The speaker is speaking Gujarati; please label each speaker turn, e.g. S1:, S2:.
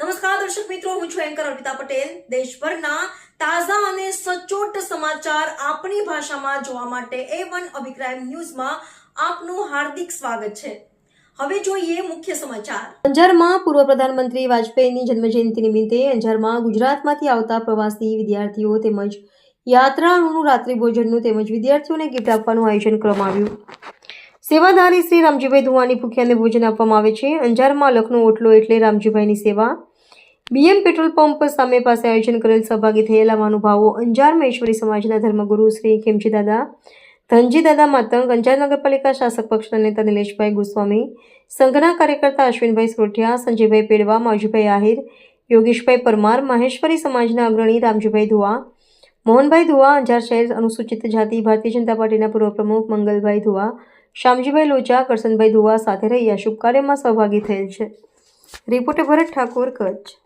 S1: નમસ્કાર, દર્શક મિત્રો, હું છું એન્કર અર્પિતા પટેલ. દેશભરના તાજા અને સચોટ સમાચાર આપણી ભાષામાં જોવા માટે એ વન અભિપ્રાય ન્યૂઝમાં આપનું હાર્દિક સ્વાગત છે. હવે જોઈએ મુખ્ય સમાચાર. અંજારમાં પૂર્વ પ્રધાનમંત્રી વાજપેયીની જન્મજયંતિ નિમિત્તે અંજારમાં ગુજરાતમાંથી આવતા પ્રવાસી વિદ્યાર્થીઓ તેમજ યાત્રાળુનું રાત્રિ ભોજનનું તેમજ વિદ્યાર્થીઓને ગિફ્ટ આપવાનું આયોજન કરવામાં આવ્યું. સેવાધારી શ્રી રામજીભાઈ ધુવાની ભૂખ્યાને ભોજન આપવામાં આવે છે. અંજારમાં લખનો ઓટલો એટલે રામજીભાઈની સેવા. બીએમ પેટ્રોલ પંપ સામે પાસે આયોજન કરેલ સહભાગી થયેલા મહાનુભાવો અંજાર મહેશ્વરી સમાજના ધર્મગુરુ શ્રી ખેમજી દાદા, ધનજી દાદા માતંગ, અંજાર નગરપાલિકા શાસક પક્ષના નેતા નિલેશભાઈ ગોસ્વામી, સંઘના કાર્યકર્તા અશ્વિનભાઈ સોઠિયા સંજયભાઈ પેડવા, માવજીભાઈ આહિર, યોગેશભાઈ પરમાર, મહેશ્વરી સમાજના અગ્રણી રામજીભાઈ ધુવા, મોહનભાઈ ધુવા, અંજાર શહેર અનુસૂચિત જાતિ ભારતીય જનતા પાર્ટીના પૂર્વ પ્રમુખ મંગલભાઈ ધુવા શામજીભાઈ લોચા કરસનભાઈ ધુવા સાથે રહી આ શુભ કાર્યમાં સહભાગી થયેલ છે. રિપોર્ટર ભરત ઠાકોર, કચ્છ.